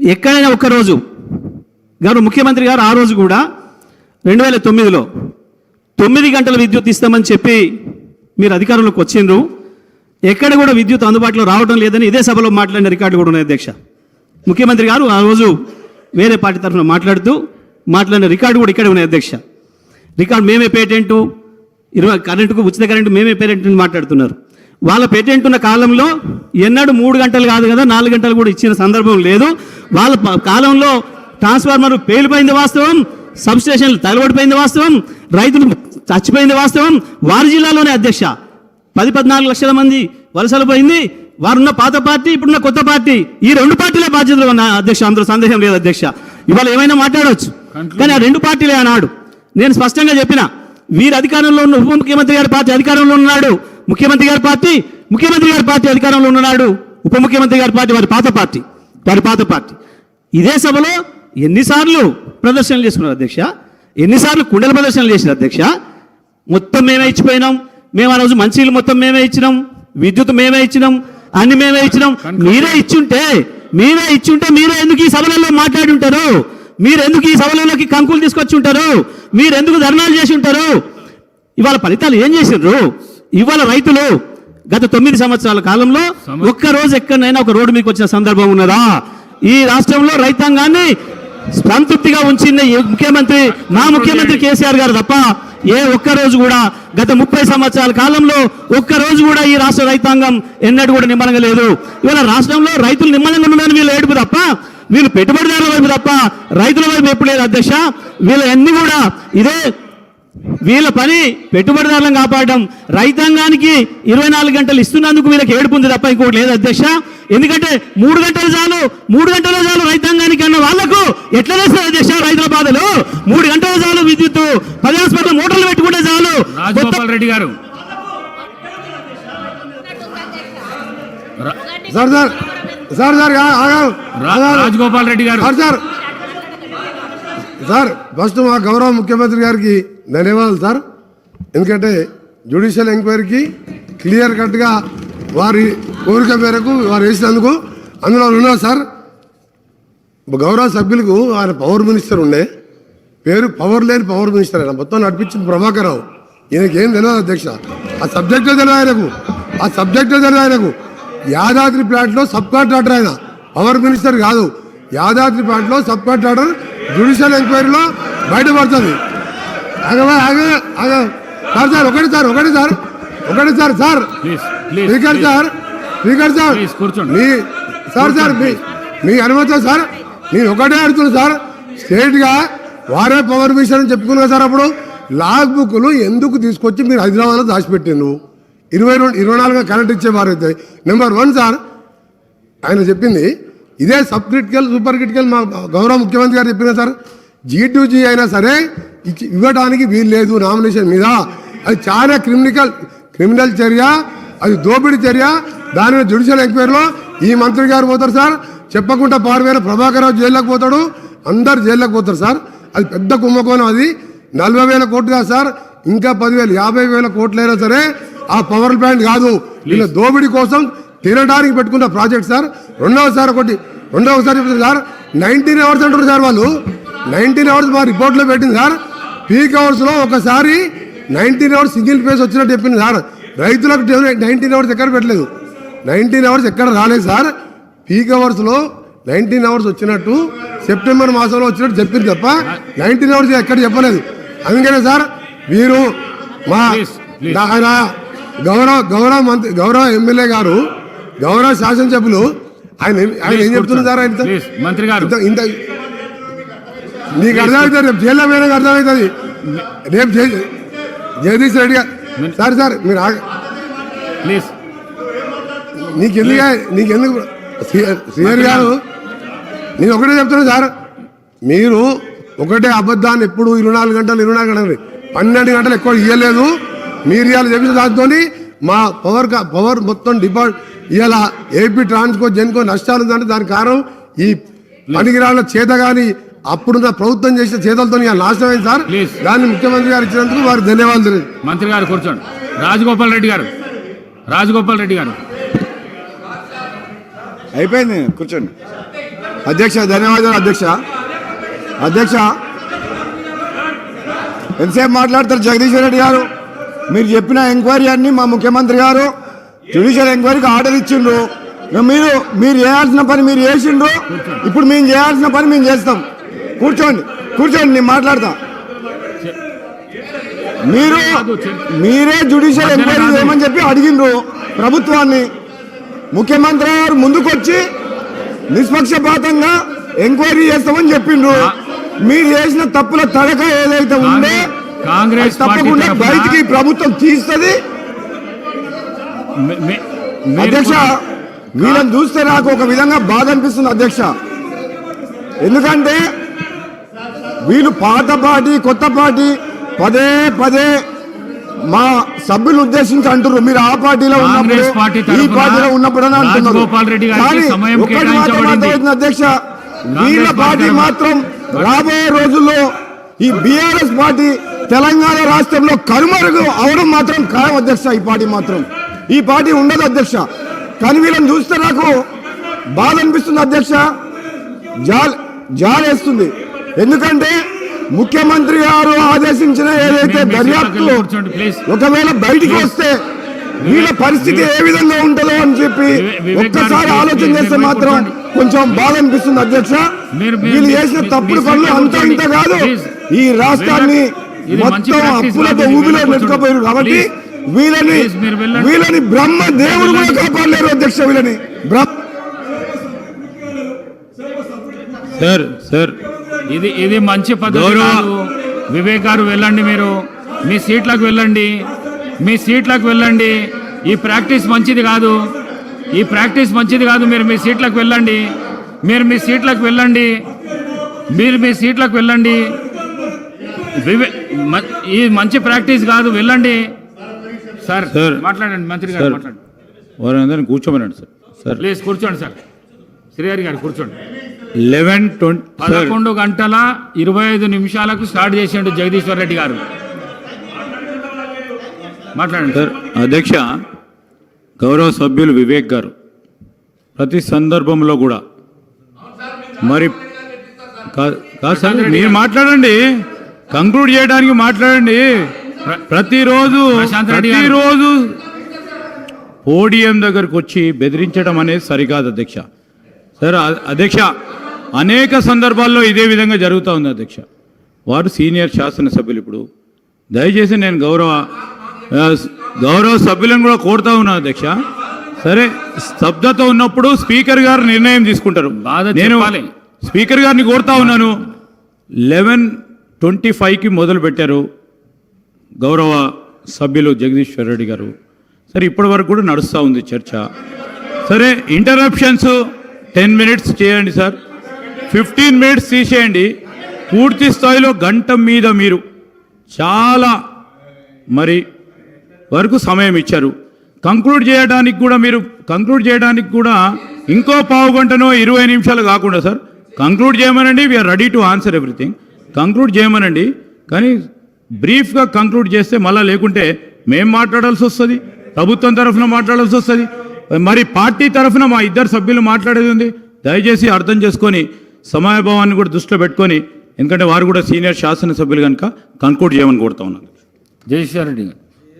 ఎక్కడైనా ఒక్కరోజు గారు ముఖ్యమంత్రి గారు ఆ రోజు కూడా రెండు వేల తొమ్మిదిలో తొమ్మిది గంటల విద్యుత్ ఇస్తామని చెప్పి మీరు అధికారంలోకి వచ్చిండ్రు. ఎక్కడ కూడా విద్యుత్ అందుబాటులో రావడం లేదని ఇదే సభలో మాట్లాడిన రికార్డు కూడా ఉన్నాయి అధ్యక్ష. ముఖ్యమంత్రి గారు ఆ రోజు వేరే పార్టీ తరఫున మాట్లాడుతూ మాట్లాడిన రికార్డు కూడా ఇక్కడే ఉన్నాయి అధ్యక్ష. రికార్డు మేమే పేటెంటు ఇరవై కరెంటుకు ఉచిత కరెంటు మేమే పేటెంట్ మాట్లాడుతున్నారు. వాళ్ళ పేటెంట్ ఉన్న కాలంలో ఎన్నడూ మూడు గంటలు కాదు కదా నాలుగు గంటలు కూడా ఇచ్చిన సందర్భం లేదు. వాళ్ళ కాలంలో ట్రాన్స్ఫార్మర్ పేలిపోయింది వాస్తవం సబ్ స్టేషన్లు తగలబడిపోయింది వాస్తవం రైతులు చచ్చిపోయింది వాస్తవం. వారి జిల్లాలోనే అధ్యక్ష. పది పద్నాలుగు లక్షల మంది వలసలు పోయింది. వారున్న పాత పార్టీ ఇప్పుడున్న కొత్త పార్టీ. ఈ రెండు పార్టీలే బాధ్యతలు ఉన్న అధ్యక్ష అందులో సందేహం లేదు అధ్యక్ష. ఇవాళ ఏమైనా మాట్లాడవచ్చు కానీ ఆ రెండు పార్టీలే అన్నాడు నేను స్పష్టంగా చెప్పిన వీరు అధికారంలో ఉన్న ఉప ముఖ్యమంత్రి గారి పార్టీ అధికారంలో ఉన్నాడు. ముఖ్యమంత్రి గారి పార్టీ ముఖ్యమంత్రి గారి పార్టీ అధికారంలో ఉన్నాడు. ఉప ముఖ్యమంత్రి గారి పార్టీ వారి పాత పార్టీ వారి పాత పార్టీ. ఇదే సభలో ఎన్నిసార్లు ప్రదర్శనలు చేసుకున్నారు అధ్యక్ష. ఎన్నిసార్లు కుండల ప్రదర్శనలు చేసిన అధ్యక్ష. మొత్తం మేమే ఇచ్చిపోయినాం. మేము ఆ రోజు మంచిలు మొత్తం మేమే ఇచ్చినాం. విద్యుత్ మేమే ఇచ్చినాం. అన్ని మేమే ఇచ్చినాం. మీరే ఇచ్చుంటే మీరే ఇచ్చుంటే మీరే ఎందుకు ఈ సభలలో మాట్లాడి ఉంటారు? మీరు ఎందుకు ఈ సభలలోకి కంకులు తీసుకొచ్చి ఉంటారు? మీరు ఎందుకు ధర్నాలు చేసి ఉంటారు? ఇవాళ ఫలితాలు ఏం చేసిండ్రు ఇవాళ రైతులు గత తొమ్మిది సంవత్సరాల కాలంలో ఒక్క రోజు ఎక్కడైనా ఒక రోడ్డు మీకు వచ్చిన సందర్భం ఉన్నదా? ఈ రాష్ట్రంలో రైతాంగాన్ని సంతృప్తిగా ఉంచింది ముఖ్యమంత్రి మా ముఖ్యమంత్రి కేసీఆర్ గారు తప్ప ఏ ఒక్క రోజు కూడా గత ముప్పై సంవత్సరాల కాలంలో ఒక్క రోజు కూడా ఈ రాష్ట్ర రైతాంగం ఎన్నడూ కూడా నిమ్మలంగా లేదు ఇవాళ రాష్ట్రంలో రైతులు నిమ్మలంగా ఉన్నారని వీళ్ళు ఏడుపు తప్ప వీళ్ళు పెట్టుబడిదారుల వైపు తప్ప రైతుల వైపు ఎప్పుడు లేదు అధ్యక్ష. వీళ్ళ అన్ని కూడా ఇదే వీళ్ళ పని పెట్టుబడిదారులను కాపాడడం. రైతాంగానికి ఇరవై నాలుగు గంటలు ఇస్తున్నందుకు వీళ్ళకి ఏడుపు ఉంది తప్ప ఇంకోటి లేదు అధ్యక్ష. ఎందుకంటే మూడు గంటలు చాలు మూడు గంటలు చాలు రైతాంగానికి అన్న వాళ్ళకు ఎట్లా చేస్తారు అధ్యక్ష రైతుల బాధలు? మూడు గంటలు చాలు విద్యుత్ పది హాస్పిటల్ మోటార్లు పెట్టుకుంటే చాలు. రెడ్డి గారు. Sir sir. Sir sir. Rajagopal Reddy గారు. Sir sir. సార్ ఫస్ట్ మా గౌరవ ముఖ్యమంత్రి గారికి ధన్యవాదాలు సార్. ఎందుకంటే జ్యుడిషియల్ ఎంక్వైరీకి క్లియర్ కట్గా వారి కోరిక మేరకు వారు వేసినందుకు అందులో ఉన్నారు సార్. గౌరవ సభ్యులకు ఆయన పవర్ మినిస్టర్ ఉండే. పేరు పవర్ లేని పవర్ మినిస్టర్ ఆయన. మొత్తం నడిపించింది ప్రభాకర్ రావు. ఈయనకి ఏం తెలియదు అధ్యక్ష. ఆ సబ్జెక్టే తెలియదు ఆయనకు. ఆ సబ్జెక్టే తెలియదు ఆయనకు. యాదాద్రి ప్లాంట్లో సబ్ కాంట్రాక్టర్ ఆయన. పవర్ మినిస్టర్ కాదు. యాదాద్రి ప్లాంట్లో సబ్ కాంట్రాక్టర్ జ్యుడిషియల్ ఎంక్వైరీలో బయటపడుతుంది. ఆగవా ఆగ ఆగ సార్ సార్ ఒకటి సార్ ఒకటి సార్ ఒకటి sir sir. Speaker sir speaker sir. మీ సార్ సార్ మీ మీ అనుమతి సార్. నేను ఒకటే అడుగుతున్నా సార్. స్టేట్గా వారే పవర్ మిషన్ అని చెప్పుకున్నా సార్ అప్పుడు. లాగ్ బుక్లు ఎందుకు తీసుకొచ్చి మీరు హైదరాబాద్లో దాచిపెట్టిండు ఇరవై రెండు ఇరవై నాలుగు కరెంట్ ఇచ్చేవారు అవుతుంది నెంబర్ వన్ సార్ ఆయన చెప్పింది ఇదే సబ్ క్రిటికల్ సూపర్ క్రిటికల్ మా గౌరవ ముఖ్యమంత్రి గారు చెప్పిన సార్ జీ టు జీ అయినా సరే ఇచ్చి ఇవ్వడానికి వీలు లేదు నామినేషన్ మీద. అది చాలా క్రిమినల్ క్రిమినల్ చర్య అది దోపిడీ చర్య దాని మీద జ్యుడిషియల్ ఎంక్వైరీలో ఈ మంత్రి గారు పోతారు సార్. చెప్పకుండా పారువేల ప్రభాకర్ రావు జైల్లోకి పోతాడు అందరు జైల్లోకి పోతారు సార్. అది పెద్ద కుంభకోణం అది. నలభై వేల కోట్లు కాదు సార్ ఇంకా పదివేలు యాభై వేల కోట్లు అయినా సరే ఆ పవర్ ప్లాంట్ కాదు. వీళ్ళ దోపిడీ కోసం తినడానికి పెట్టుకున్న ప్రాజెక్ట్ సార్. రెండవసారి ఒకటి. రెండవసారి సార్ నైన్టీన్ అవర్స్ అంటారు సార్ వాళ్ళు. నైన్టీన్ అవర్స్ మా రిపోర్ట్లో పెట్టింది సార్. పీక్ అవర్స్లో ఒకసారి నైన్టీన్ అవర్స్ సింగిల్ ఫేస్ వచ్చినట్టు చెప్పింది సార్. రైతులకు నైన్టీన్ అవర్స్ ఎక్కడ పెట్టలేదు. నైన్టీన్ అవర్స్ ఎక్కడ రాలేదు సార్. పీక్ అవర్స్లో నైన్టీన్ అవర్స్ వచ్చినట్టు సెప్టెంబర్ మాసంలో వచ్చినట్టు చెప్పింది తప్ప నైన్టీన్ అవర్స్ ఎక్కడ చెప్పలేదు. అందుకనే సార్ వీరు మా. ఆయన గౌరవ గౌరవ మంత్రి గౌరవ ఎమ్మెల్యే గారు గౌరవ శాసనసభ్యులు ఆయన ఆయన ఏం చెప్తున్నారు సార్? ఆయన మంత్రి గారు. ఇంత నీకు అర్థమవుతుంది రేపు జైల్లో పోయినాక అర్థమవుతుంది. రేపు జై జగదీష్ రెడ్డి గారు సార్ సార్ మీరు ఆగ- ప్లీజ్ నీకెందుకు నీకెందుకు శ్రీహరి గారు? నేను ఒకటే చెప్తున్నా సార్. మీరు ఒకటే అబద్ధాన్ని ఎప్పుడు ఇరవై నాలుగు గంటలు ఇరవై నాలుగు గంటలు పన్నెండు గంటలు ఎక్కువ ఇవ్వలేదు మీరు ఇవాళ చెప్పిన దాంతో మా పవర్ పవర్ మొత్తం డిపార్ట్ ఇవాళ ఏపీ ట్రాన్స్కో జెన్కో నష్టాలు ఉందంటే దానికి కారణం ఈ పనికిరాళ్ళ చేత కానీ అప్పుడున్న ప్రభుత్వం చేసిన చేతలతో ఇవాళ నాశనం అయింది సార్. దాన్ని ముఖ్యమంత్రి గారు ఇచ్చినందుకు వారికి ధన్యవాదాలు తెలియదు మంత్రి గారు కూర్చోండి. రాజగోపాల్ రెడ్డి గారు. రాజగోపాల్ రెడ్డి గారు. అయిపోయింది కూర్చోండి. అధ్యక్ష ధన్యవాదాలు అధ్యక్ష. అధ్యక్ష ఎంతసేపు మాట్లాడతారు జగదీశ్వర్ రెడ్డి గారు? మీరు చెప్పిన ఎంక్వైరీ అన్ని మా ముఖ్యమంత్రి గారు జ్యుడిషియల్ ఎంక్వైరీకి ఆర్డర్ ఇచ్చిండ్రు. మీరు మీరు చేయాల్సిన పని మీరు చేసిండ్రు. ఇప్పుడు మేము చేయాల్సిన పని మేము చేస్తాం. కూర్చోండి కూర్చోండి నేను మాట్లాడతా. మీరు మీరే జ్యుడిషియల్ ఎంక్వైరీ చేయమని చెప్పి అడిగిండ్రు ప్రభుత్వాన్ని. ముఖ్యమంత్రి గారు ముందుకొచ్చి నిష్పక్షపాతంగా ఎంక్వైరీ చేస్తామని చెప్పిండ్రు. మీరు చేసిన తప్పుల తడక ఏదైతే ఉందో కాంగ్రెస్ తప్పకుండా బయటికి ప్రభుత్వం తీస్తుంది. అధ్యక్ష వీళ్ళని చూస్తే నాకు ఒక విధంగా బాధ అనిపిస్తుంది అధ్యక్ష. ఎందుకంటే వీళ్ళు పాత పార్టీ కొత్త పార్టీ పదే పదే మా సభ్యులు ఉద్దేశించి అంటున్నారు మీరు ఆ పార్టీలో ఉన్నప్పుడు ఈ పార్టీలో ఉన్నప్పుడు అని అంటున్నారు కానీ ఒక్కటి మాత్రం అధ్యక్ష. వీళ్ళ పార్టీ మాత్రం రాబోయే రోజుల్లో ఈ బీఆర్ఎస్ పార్టీ తెలంగాణ రాష్ట్రంలో కనుమరుగు అవడం మాత్రం ఖాయం అధ్యక్ష ఈ పార్టీ మాత్రం ఈ పార్టీ ఉండదు అధ్యక్ష కానీ వీళ్ళని చూస్తే నాకు బాధ అనిపిస్తుంది అధ్యక్ష జాల్ జాలేస్తుంది ఎందుకంటే ముఖ్యమంత్రి గారు ఆదేశించిన ఏదైతే దర్యాప్తు. ఒకవేళ బయటికి వస్తే వీళ్ళ పరిస్థితి ఏ విధంగా ఉంటుందో అని చెప్పి ఒక్కసారి ఆలోచన చేస్తే మాత్రం. కొంచెం బాధ అనిపిస్తుంది అధ్యక్ష వీళ్ళు చేసిన తప్పుడు పనులు అంత ఇంత. కాదు. ఈ రాష్ట్రాన్ని మొత్తం ప్రాక్టీస్ అప్పులతో కాదు, ఊబిలో మీరు నెట్టుకుపోయారు కాబట్టి. వీళ్ళని. వీళ్ళని బ్రహ్మ దేవుడు కూడా కాపాడలేరు అధ్యక్ష వీళ్ళని. బ్రహ్మ సార్ సార్ ఇది ఇది మంచి పద్ధతి గౌరవ- కాదు. వివేక్ గారు వెళ్ళండి మీరు. మీ సీట్లకు వెళ్ళండి. మీ సీట్లకు వెళ్ళండి. ఈ ప్రాక్టీస్ మంచిది కాదు. ఈ ప్రాక్టీస్ మంచిది కాదు. మీరు మీ సీట్లకు వెళ్ళండి. మీరు మీ సీట్లకు వెళ్ళండి. మీరు మీ సీట్లకు వెళ్ళండి. ఈ మంచి ప్రాక్టీస్ కాదు వెళ్ళండి. Sir sir. మాట్లాడండి మంత్రి గారు మాట్లాడండి. వారందరినీ కూర్చోమనండి సార్. సార్. ప్లీజ్ కూర్చోండి సార్. శ్రీహరి గారు కూర్చోండి. లెవెన్ ట్వంటీ పదకొండు గంటల ఇరవై ఐదు నిమిషాలకు స్టార్ట్ చేసిండు జగదీశ్వర్ రెడ్డి గారు. మాట్లాడండి సార్ అధ్యక్ష గౌరవ సభ్యులు వివేక్ గారు ప్రతి సందర్భంలో కూడా. మరి కాదు సార్ మీరు మాట్లాడండి. కంక్లూడ్ చేయడానికి మాట్లాడండి. ప్ర- ప్రతిరోజు. ప్రతిరోజు పోడియం దగ్గరకు వచ్చి బెదిరించడం అనేది సరికాదు అధ్యక్ష. సార్ అధ్యక్ష అనేక సందర్భాల్లో ఇదే విధంగా జరుగుతూ ఉంది అధ్యక్ష. వారు సీనియర్ శాసనసభ్యులు ఇప్పుడు. దయచేసి నేను గౌరవ గౌరవ సభ్యులను కూడా కోరుతా ఉన్నాను అధ్యక్ష. సరే స్తబ్దత ఉన్నప్పుడు స్పీకర్ గారు నిర్ణయం తీసుకుంటారు. బాధ నేను. స్పీకర్ గారిని కోరుతా ఉన్నాను. లెవెన్ ట్వంటీ ఫైవ్కి మొదలు పెట్టారు గౌరవ సభ్యులు జగదీశ్వర్ రెడ్డి గారు. సరే ఇప్పటి వరకు కూడా నడుస్తూ ఉంది చర్చ. సరే ఇంటరప్షన్స్ టెన్ మినిట్స్ చేయండి సార్. ఫిఫ్టీన్ మినిట్స్ తీసేయండి. పూర్తి స్థాయిలో గంట మీద మీరు చాలా మరి వరకు సమయం ఇచ్చారు. కంక్లూడ్ చేయడానికి కూడా మీరు కంక్లూడ్ చేయడానికి కూడా ఇంకో పావు గంటనో ఇరవై నిమిషాలు కాకుండా సార్ కంక్లూడ్ చేయమనండి. We are ready to answer everything conclude చేయమనండి. కానీ బ్రీఫ్గా కంక్లూడ్ చేస్తే మళ్ళీ లేకుంటే మేం మాట్లాడాల్సి వస్తుంది ప్రభుత్వం తరఫున మాట్లాడాల్సి వస్తుంది. మరి పార్టీ తరఫున మా ఇద్దరు సభ్యులు మాట్లాడేది ఉంది. దయచేసి అర్థం చేసుకొని సమయభావాన్ని కూడా దృష్టిలో పెట్టుకొని ఎందుకంటే వారు కూడా సీనియర్ శాసనసభ్యులు కనుక కంక్లూడ్ చేయమని కోరుతా ఉన్నాను. జగదీశ్వర్ రెడ్డి గారు.